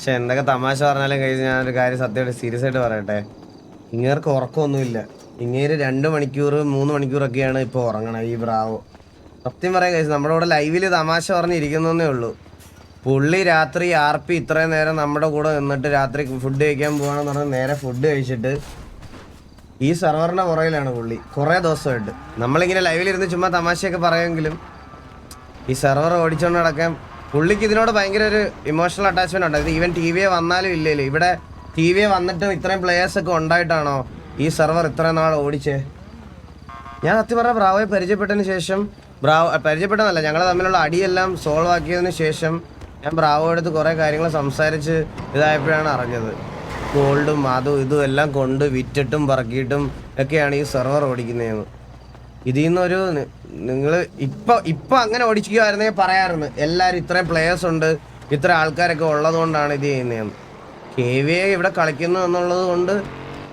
പക്ഷെ എന്തൊക്കെ തമാശ പറഞ്ഞാലും കഴിച്ച് ഞാനൊരു കാര്യം സത്യമായിട്ട് സീരിയസ് ആയിട്ട് പറയട്ടെ. ഇങ്ങേർക്ക് ഉറക്കമൊന്നുമില്ല. ഇങ്ങേര് രണ്ട് മണിക്കൂർ മൂന്ന് മണിക്കൂറൊക്കെയാണ് ഇപ്പോൾ ഉറങ്ങണം ഈ ബ്രാവോ. സത്യം പറയാൻ കഴിച്ചു നമ്മുടെ കൂടെ ലൈവിൽ തമാശ പറഞ്ഞിരിക്കുന്നേ ഉള്ളൂ. പുള്ളി രാത്രി ആർ പി ഇത്രയും നേരം നമ്മുടെ കൂടെ നിന്നിട്ട് രാത്രി ഫുഡ് കഴിക്കാൻ പോവാണെന്ന് പറഞ്ഞാൽ നേരെ ഫുഡ് കഴിച്ചിട്ട് ഈ സെർവറിന്റെ പുറകിലാണ് പുള്ളി. കുറേ ദിവസമായിട്ട്. നമ്മളിങ്ങനെ ലൈവിലിരുന്ന് ചുമ്മാ തമാശയൊക്കെ പറയുമെങ്കിലും ഈ സെർവർ ഓടിച്ചുകൊണ്ട് നടക്കാൻ പുള്ളിക്ക് ഇതിനോട് ഭയങ്കര ഒരു ഇമോഷണൽ അറ്റാച്ച്മെന്റ് ഉണ്ട്. ഇത് ഈവൻ ടി വിയെ വന്നാലും ഇല്ലല്ലോ ഇവിടെ ടി വിയെ വന്നിട്ടും ഇത്രയും പ്ലേയേഴ്സ് ഒക്കെ ഉണ്ടായിട്ടാണോ ഈ സെർവർ ഇത്രയും നാൾ ഓടിച്ചേ? ഞാൻ സത്യം പറഞ്ഞ ബ്രാവോയെ പരിചയപ്പെട്ടതിന് ശേഷം ബ്രാവോ പരിചയപ്പെട്ടതല്ല. ഞങ്ങൾ തമ്മിലുള്ള അടിയെല്ലാം സോൾവ് ആക്കിയതിന് ശേഷം ഞാൻ ബ്രാവോ എടുത്ത് കുറേ കാര്യങ്ങൾ സംസാരിച്ച് ഇതായപ്പോഴാണ് അറിഞ്ഞത്. ഗോൾഡും അതും ഇതും എല്ലാം കൊണ്ട് വിറ്റിട്ടും പറക്കിയിട്ടും ഒക്കെയാണ് ഈ സെർവർ ഓടിക്കുന്നതെന്ന്. ഇതിൽ നിന്നൊരു നിങ്ങൾ ഇപ്പൊ ഇപ്പൊ അങ്ങനെ ഓടിക്കുകയായിരുന്നെങ്കിൽ പറയാറുണ്ട് എല്ലാവരും ഇത്രയും പ്ലേയേഴ്സ് ഉണ്ട്. ഇത്ര ആൾക്കാരൊക്കെ ഉള്ളതുകൊണ്ടാണ് ഇത് ചെയ്യുന്നതെന്ന്. കെ വി എ ഇവിടെ കളിക്കുന്നു എന്നുള്ളത് കൊണ്ട്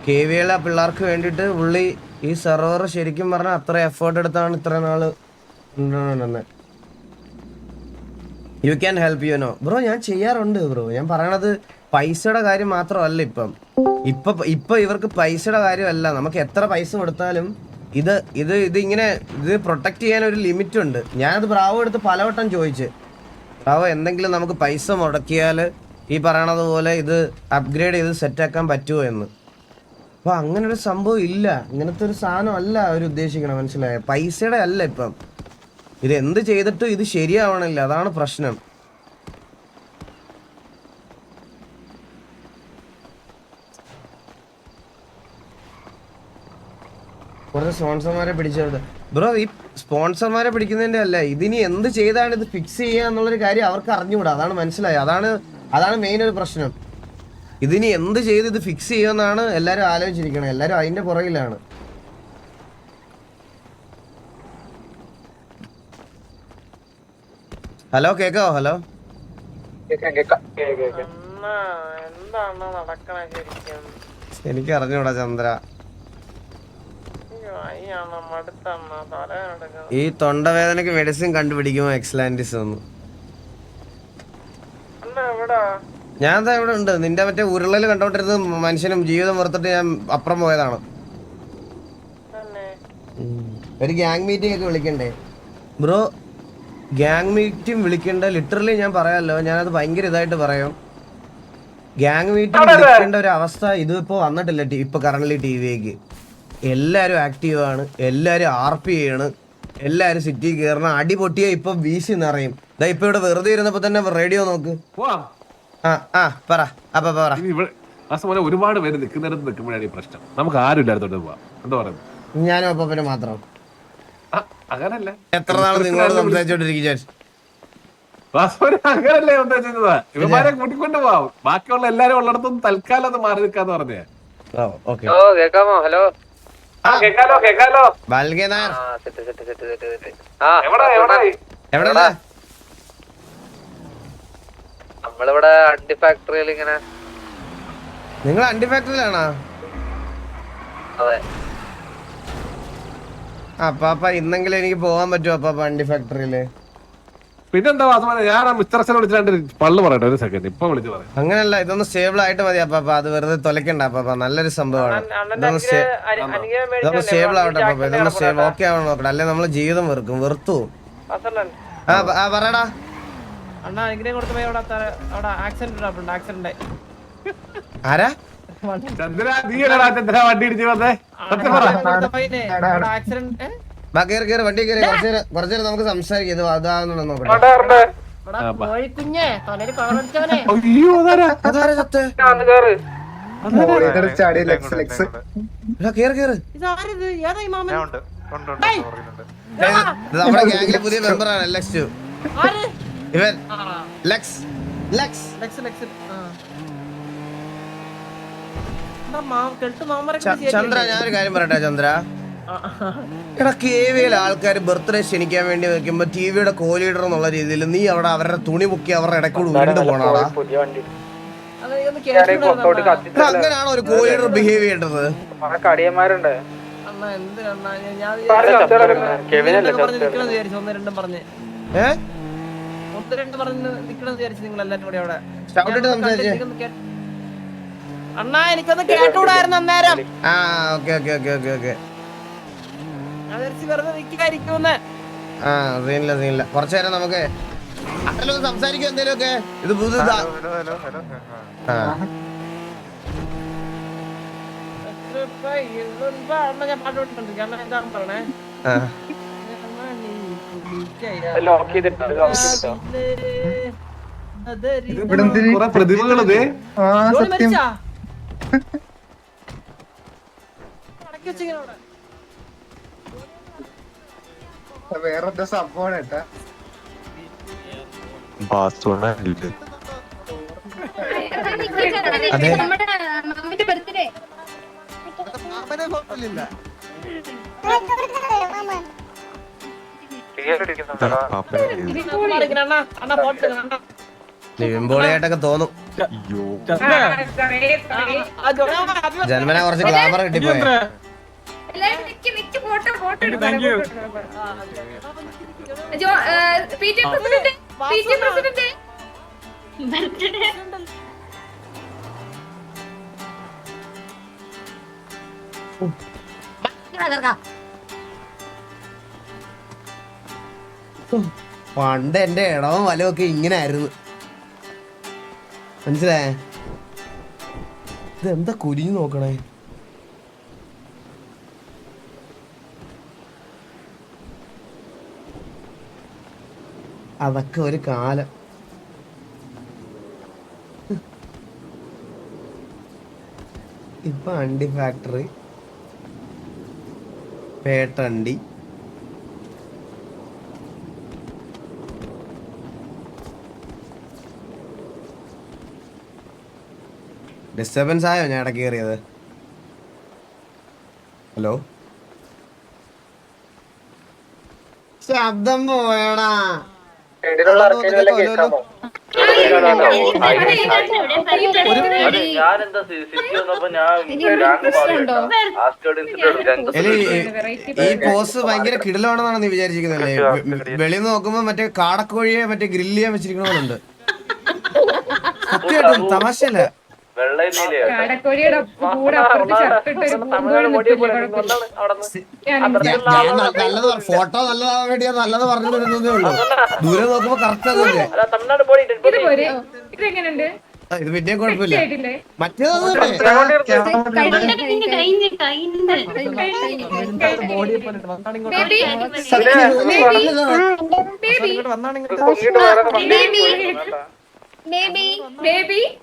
കെ വി എയിലെ പിള്ളേർക്ക് വേണ്ടിയിട്ട് പുള്ളി ഈ സെർവർ ശരിക്കും പറഞ്ഞാൽ അത്ര എഫേർട്ട് എടുത്താണ് ഇത്ര നാൾ you can help you know bro ഞാൻ ചെയ്യാറുണ്ട് ബ്രോ ഞാൻ പറയണത് പൈസയുടെ കാര്യം മാത്രമല്ല ഇപ്പം. ഇപ്പൊ ഇപ്പൊ ഇവർക്ക് പൈസയുടെ കാര്യമല്ല. നമുക്ക് എത്ര പൈസ കൊടുത്താലും ഇത് ഇത് ഇതിങ്ങനെ ഇത് പ്രൊട്ടക്റ്റ് ചെയ്യാൻ ഒരു ലിമിറ്റ് ഉണ്ട്. ഞാനത് ബ്രാവോ എടുത്ത് പലവട്ടം ചോദിച്ച്. ബ്രാവോ എന്തെങ്കിലും നമുക്ക് പൈസ മുടക്കിയാൽ ഈ പറയണത് പോലെ ഇത് അപ്ഗ്രേഡ് ചെയ്ത് സെറ്റാക്കാൻ പറ്റുമോ എന്ന്. അപ്പോൾ അങ്ങനെ ഒരു സംഭവം ഇല്ല. ഇങ്ങനത്തെ ഒരു സാധനം അല്ല അവർ ഉദ്ദേശിക്കണം മനസ്സിലായ? പൈസയുടെ അല്ല ഇപ്പം. ഇത് എന്ത് ചെയ്തിട്ടും ഇത് ശരിയാവണില്ല. അതാണ് പ്രശ്നം. കുറച്ച് സ്പോൺസർമാരെ പിടിച്ചെടുത്ത് ബ്രോ ഈ സ്പോൺസർമാരെ പിടിക്കുന്നതിന്റെ അല്ല ഇതിനി എന്ത് ചെയ്താണ് ഇത് ഫിക്സ് ചെയ്യുക എന്നുള്ളൊരു കാര്യം അവർക്ക് അറിഞ്ഞുകൂടാ. അതാണ് മനസ്സിലായി അതാണ് അതാണ് മെയിൻ ഒരു പ്രശ്നം. ഇതിനി എന്ത് ചെയ്ത് ഇത് ഫിക്സ് ചെയ്യുമെന്നാണ് എല്ലാരും ആലോചിച്ചിരിക്കുന്നത് എല്ലാരും അതിന്റെ പുറകിലാണ്. ഹലോ കേക്കാവോ? ഹലോ. എനിക്ക് അറിഞ്ഞൂടാ ചന്ദ്ര. ഈ തൊണ്ടവേദനക്ക് മെഡിസിൻ കണ്ടുപിടിക്കുമോ? എക്സലാന്റിസ് ഒന്ന് ഞാൻ എന്താ ഇവിടെ ഉണ്ട്. നിന്റെ മറ്റേ ഉരുളൽ കണ്ടോണ്ടിരുന്നത് മനുഷ്യനും ജീവിതം വെറുത്തിട്ട് ഞാൻ അപ്പുറം പോയതാണ്. ഒരു ഗ്യാങ് മീറ്റിംഗ് ഒക്കെ വിളിക്കണ്ടേ? ബ്രോ ഗ്യാങ് മീറ്റിംഗ് വിളിക്കണ്ട. ലിറ്ററലി ഞാൻ പറയാമല്ലോ ഞാനത് ഭയങ്കര ഇതായിട്ട് പറയാം. ഗ്യാങ് മീറ്റിംഗ് വിളിക്കേണ്ട ഒരു അവസ്ഥ ഇതിപ്പോ വന്നിട്ടില്ല ടി- ഇപ്പൊ കറണ്ട്ലി ടി വിക്ക് എല്ലാരും ആക്റ്റീവാണ് ആണ് എല്ലാരും ആർ പി ചെയ്യാണ് എല്ലാവരും സിറ്റി കയറണം അടി പൊട്ടിയ ഇപ്പൊ വീശി നിറയും. ഇതാ ഇപ്പൊ ഇവിടെ വെറുതെ ഇരുന്നപ്പോ തന്നെ റേഡിയോ നോക്ക്. ആ ആ പറ അപ്പൊ പറ ഇനി ഇവിടെ ആ സമയം ഒരുപാട് പേര് നിൽക്കുന്നിടത്ത് നിൽക്കുമ്പോഴാണ് ഈ പ്രശ്നം. നമുക്ക് ആരും ഇല്ലാത്തോട്ട് പോവാം. എന്താ പറയുന്നത്? ഞാനും അപ്പൊ മാത്രം. ആ, അങ്ങനല്ല. എത്ര നാൾ നിങ്ങളോട് സംസാരിച്ചോണ്ടിരിക്കും അങ്ങനല്ലേ ഉദ്ദേശിച്ചത് ഇവന്മാരെ കൂട്ടിക്കൊണ്ട് പോവാം. ബാക്കിയുള്ള എല്ലാരും ഉള്ളിടത്തും തൽക്കാലം അത് മാറി നിൽക്കാന്ന് പറഞ്ഞേ. കേക്കാമോ? ഹലോ? കേക്കാലോ കേക്കാലോ. ആ set set set set set. ആ എവിടെ എവിടെ? എവിടെ? നമ്മളിവിടെ അണ്ടി ഫാക്ടറിയിൽ ഇങ്ങനെ നിങ്ങൾ അണ്ടി ഫാക്ടറിയിലാണോ അതെ. അപ്പാപ്പ ഇന്നെങ്കിലും എനിക്ക് പോകാൻ പറ്റുമോ അപ്പാപ്പ അണ്ടി ഫാക്ടറിയിൽ പിന്നെന്താ വാസവനെ ഞാൻ ആ മിസ്റ്റർ അച്ഛനെ വിളിച്ചിട്ട് പള്ളു പറയട്ടെ ഒരു സെക്കൻഡ് ഇപ്പൊ വിളിച്ചു പറയാം അങ്ങനല്ല ഇതൊന്ന് സ്റ്റേബിൾ ആയിട്ട് മതി അപ്പാപ്പ അത് വെറുതെ തൊലക്കണ്ട അപ്പാപ്പ നല്ലൊരു സംഭവമാണ് ഇതൊന്ന് സ്റ്റേബിൾ ആവട്ടെ അപ്പാപ്പ ഇതൊന്ന് സ്റ്റേബിൾ ഓക്കെ ആവണം നോക്കണം അല്ലെ നമ്മൾ ജീവിതം വെറുക്കും വെറുത്തു. ആ പറയടാ അണ്ണാ അനുഗ്രഹം കൊടുത്ത പോയി അവിടെ തല- അവിടെ ആക്സിഡന്റ് ആക്സിഡന്റ് ആരാ ചന്ദ്ര നീ ചന്ദ്ര വണ്ടി ഇടിച്ച് വന്നേ സത്യം പറയാ ആക്സിഡന്റ് ബാ വണ്ടി കേറി. കുറച്ചു നേരം കുറച്ചു നേരം നമുക്ക് സംസാരിക്കാം. ഇത് നോക്കട്ടെ അതാരാ? ചത്ത്? എടാ, കേറ് കേറ്. ഇത് നമ്മുടെ ഗ്യാങ്ങിലെ പുതിയ മെമ്പറാണ് ലെക്സ് ഇവൻ. ലക്സ്. ലെക്സ്. ച- ചന്ദ്ര ഞാനൊരു കാര്യം പറയട്ടെ ചന്ദ്ര? എടാ കെ വിയിൽ ആൾക്കാർ ബർത്ത്ഡേ ക്ഷണിക്കാൻ വേണ്ടി വെക്കുമ്പോ ടി വിയുടെ കോ ലീഡർ എന്നുള്ള രീതിയിൽ നീ അവിടെ അവരുടെ തുണി മുക്കി അവരുടെ ഇടയ്ക്കൂടെ ഉരുണ്ട് പോണാടാ. അങ്ങനെയാണോ ഒരു കോ ലീഡർ ബിഹേവ് ചെയ്യേണ്ടത്? കടിയന്മാരുണ്ട്. അണ്ണാ എനിക്കൊന്ന് കേ- അണ്ണാ എനിക്കൊന്ന് കേട്ടുകൂടായിരുന്നു അന്നേരം. ആ okay okay okay okay okay ഞാൻ വിചാരിച്ചു വെറുതെ നിൽക്കായിരിക്കുമെന്ന് ആ സീനില്ല സീനില്ല. കുറച്ചു നേരം നമുക്ക് അട്ടലൊന്ന് സംസാരിക്കും എന്തേലും ഒക്കെ ഇത് പുതുതാ. ലോക്ക് ലോക്ക് ചെയ്തിട്ടോ. ഇവിടെ കുറെ പ്രതിഭകളിത് ആ സത്യം. വേറെന്താ സംഭവമാണ് കേട്ടാ. അതെ. ബർത്ത്ഡേ തോന്നും. ജന്മന കുറച്ച് glamour കിട്ടിപ്പോയെ. P T president P T president. Birthday. പണ്ട് എന്റെ ഇടവും വലവും ഇങ്ങനെ ആയിരുന്നു മനസ്സിലായേ? ഇതെന്താ കുരിഞ്ഞു നോക്കണേ? അതൊക്കെ ഒരു കാലം. ഇപ്പൊ അണ്ടി ഫാക്ടറി പേട്ടണ്ടി ഡിസ്റ്റർബൻസ് ആയോ ഞാൻ ഇടയ്ക്ക് കയറിയത്? ഹലോ? ശബ്ദം പോയടാ. സൈഡിലുള്ള ആർക്കെങ്കിലും കേൾക്കാമോ? ഈ- ഈ പോസ് ഭയങ്കര കിടലാണെന്നാണ് നീ വിചാരിച്ചിരിക്കുന്നല്ലേ? വെളിയിൽ നിന്ന് നോക്കുമ്പോ മറ്റേ കാടക്കോഴിയെ മറ്റേ ഗ്രില്ല് ചെയ്യാൻ വെച്ചിരിക്കണമെന്നുണ്ട് സത്യമായിട്ടും തമാശയല്ല. ഫോട്ടോ ഞാൻ നല്ലത് പറഞ്ഞു തരുന്നതേ ഉള്ളൂ ദൂരെ നോക്കുമ്പോ കറക്റ്റ് അതല്ലേ ഇത് ഇതെങ്ങനെയുണ്ട് പിന്നെ കുഴപ്പമില്ല കേട്ടില്ലേ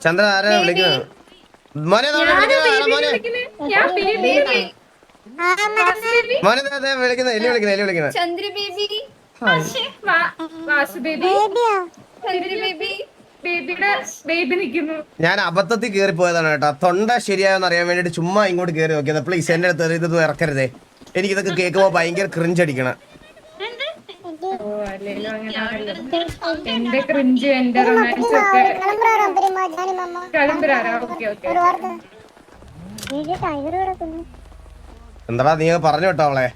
ചന്ദ്രൻ ആരാ വിളിക്കുന്നത് മോനെ മോനെ. മോനെ. വിളിക്കുന്നത് എല്ലി വിളിക്കുന്നത് എല്ലി വിളിക്കുന്നത് Chandra baby Vasu baby Chandra baby ഞാൻ അബദ്ധത്തിൽ കയറി പോയതാണ് കേട്ടോ. തൊണ്ട ശരിയായെന്ന് അറിയാൻ വേണ്ടിട്ട് ചുമ്മാ ഇങ്ങോട്ട് കേറി നോക്കിയത്. പ്ലീസ് എന്റെ അടുത്ത് ഇത് ഇറക്കരുതേ. എനിക്കിതൊക്കെ കേൾക്കുമ്പോ ഭയങ്കര ക്രിഞ്ച് അടിക്കണം. എന്റെ ക്രിഞ്ച് എന്റെ റൊമാൻസ് ഒക്കെ. എന്താടാ നീ പറഞ്ഞു കേട്ടോ അവളെ?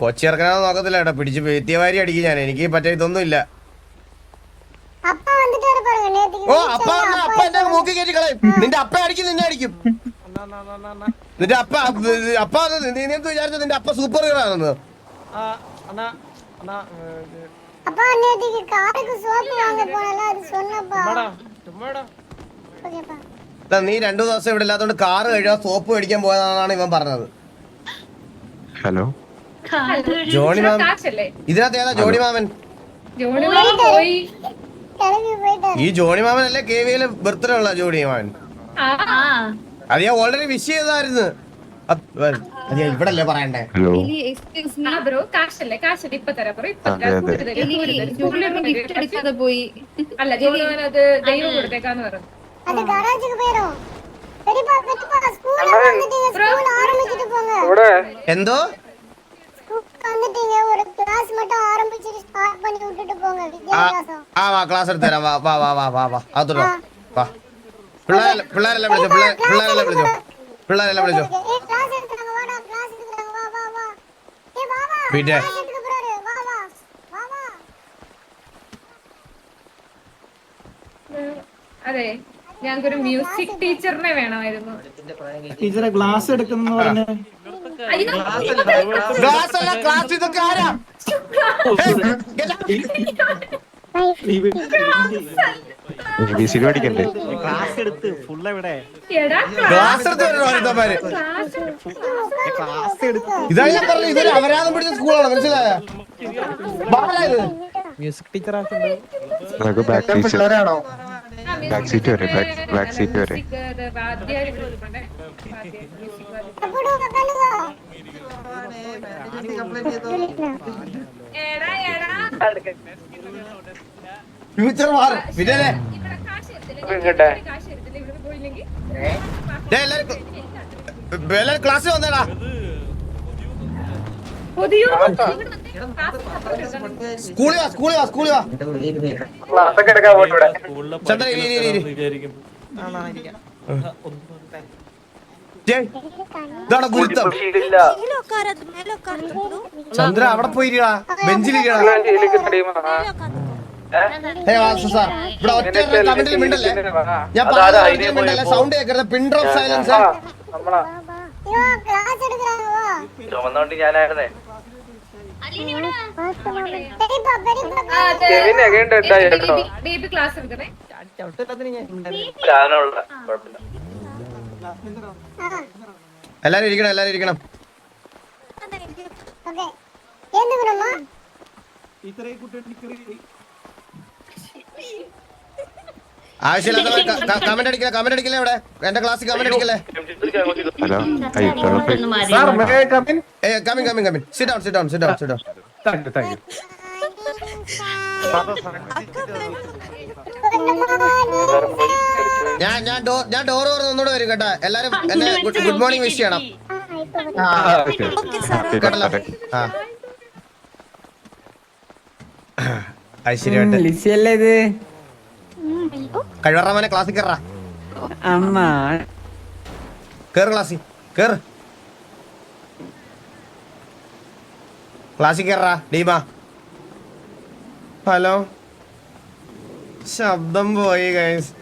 കൊച്ചി ഇറക്കണോ നോക്കത്തില്ല കേട്ടോ. പിടിച്ച് പേത്തിയവാരി അടിക്കും ഞാൻ. എനിക്ക് പറ്റ ഇതൊന്നും ഇല്ല ഓ അപ്പ അപ്പ എന്റെ മൂക്കി കയറ്റി കളയും. നിന്റെ അപ്പ അടിക്കും നിന്നെ അടിക്കും. നിന്റെ അപ്പ അപ്പ അത് നീ നീ എന്ത് വിചാരിച്ചു നിന്റെ അപ്പ സൂപ്പർ ഹീറോ ആണെന്ന് അണ്ണാ അണ്ണാ அப்பா நேத்துக்கு காருக்கு சோப்பு வாங்க போனல அது சொன்னப்பா ചുമ്മാടാ ஓகேப்பா ഇതാ, നീ രണ്ടു ദിവസം ഇവിടെ ഇല്ലാത്തതുകൊണ്ട് കാറ് കഴിയാൻ സോപ്പ് മേടിക്കാൻ പോയതാണെന്നാണ് ഇവൻ പറഞ്ഞത് ജോണി മാമൻ കാശല്ലേ ഇതിനകത്ത് ഏതാ ജോണി മാമൻ ജോണി മാമ പോയി கிளம்பி போயிட்டாரு ഈ ജോണി മാമൻ അല്ലേ കെ വിയില് ബർത്ത്ഡേ ഉള്ള ജോണി മാമൻ ആ അത് ഞാൻ ഓൾറെഡി വിഷ് ചെയ്തായിരുന്നു അത് അത് ഞാൻ ഇവിടെ അല്ലേ പറയണ്ടേ എക്സ്ക്യൂസ് ആ ബ്രോ കാശല്ലേ കാശല്ലേ ഇപ്പൊ തരാം ബ്രോ ഇപ്പൊ തരാം കൂടി തരും, കൂടി തരും. ചുള്ളിയൊന്നും ഗിഫ്റ്റ് തരും. എടുക്കാതെ പോയി അല്ല ജോണി മാമൻ അത് ദൈവം കൊടുത്തേക്കാന്ന് പറഞ്ഞു அது கராஜுக்கு போயிரும் பெரியப்பா பெரியப்பா ஸ்கூல்ல வந்துட்டீங்க ஸ்கூல் ஆரம்பிச்சிட்டு போங்க എന്തോ ஸ்கூலுக்கு வந்துட்டீங்க ஒரு கிளாஸ் மட்டும் ஆரம்பிச்சிட்டு ஸ்டார்ட் பண்ணி விட்டுட்டு போங்க ആ வித்யாபியாசம் ആ വാ ക്ലാസ് എടുത്ത് തരാം വാ വാ വാ വാ വാ വാ അതോ വാ പിള്ളേരെ പിള്ളേരെല്ലാം വിളിച്ചോ പിള്ളേരെല്ലാം വിളിച്ചോ പിള്ളേരെല്ലാം വിളിച്ചോ. പിന്നെ? അതെ ഞങ്ങൾക്കൊരു മ്യൂസിക് ടീച്ചറിനെ വേണമായിരുന്നു. ടീച്ചറെ ഗ്ലാസ് എടുക്കുന്ന ക്ലാസ് ഇതൊക്കെ ആരാ? പഠിക്കണ്ടേ? ക്ലാസ് എടുത്ത് ഫുൾ എവിടെ ക്ലാസ് ക്ലാസ് എടുത്ത് ഇതാണ് ഞാൻ പറഞ്ഞത് ഇതൊരു അപരാധം പിടിച്ച സ്കൂളാണ് മനസ്സിലായ? മ്യൂസിക് ടീച്ചർ ആക്കുന്നുണ്ട് ബാക്ക് ടീച്ചറാണോ ബാക്ക് സീറ്റ് വരെ ബാക്ക് സീറ്റ് വരെ. ഫ്യൂച്ചർ മാറും പിന്നെ എല്ലാരും ക്ലാസ്സിൽ വന്നേടാ. സ്കൂളിൽ വാ സ്കൂളിൽ വാ സ്കൂളിൽ വാ. ക്ലാസ് എടുക്കാൻ പോയിട്ടൂടെ ചന്ദ്ര ഇരി ഇരി ഇരി. ജയ്, ഇതാടാ ഗുരുത്തം? ഇല്ല ചന്ദ്ര അവിടെ പോയിരിക്കടാ. ബെഞ്ചിലിരിക്കടാ. ഇവിടെ ഒറ്റ കമന്റിൽ മിണ്ടല്ലേ? ഞാൻ പറഞ്ഞ മിണ്ടല്ലേ? സൗണ്ട് കേൾക്കരുത് പിൻ ഡ്രോപ്പ് സൈലൻസ് ചുമന്നോണ്ട് ഞാനായിരുന്നേ. ബേബി ക്ലാസ് എടുക്കണേ എല്ലാരും ഇരിക്കണം എല്ലാരും ഇരിക്കണം. ഇത്രയും കുട്ടികൾ ആവശ്യമില്ലാത്ത കമന്റ് അടിക്കില്ല കമന്റ് അടിക്കില്ല ഇവിടെ? എന്റെ ക്ലാസ് കമന്റ് അടിക്കല്ലേ? Hello sir may come in ഏ come in come in sit down sit down sit down sit down thank you thank you ഞാൻ ഞാൻ ഡോർ ഞാൻ ഡോർ തുറന്ന് ഒന്നുകൂടെ വരും കേട്ടോ. എല്ലാരും എന്നെ ഗുഡ് മോർണിംഗ് വിഷ് ചെയ്യണം. കേട്ടല്ലോ? ആ. ലിസിയല്ലേ ഇത്? കഴിവറ മോനെ ക്ലാസ്സിൽ കയറാ അമ്മ. കേറ് ക്ലാസ്സിൽ കേറ്. ക്ലാസ്സിൽ കയറാ ഡീമ. ഹലോ. ശബ്ദം പോയി guys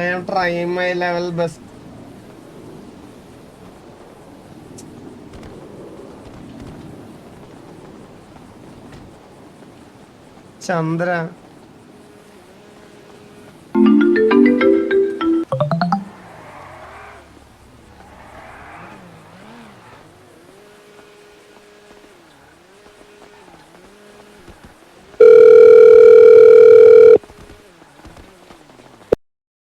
I am try my level best Chandra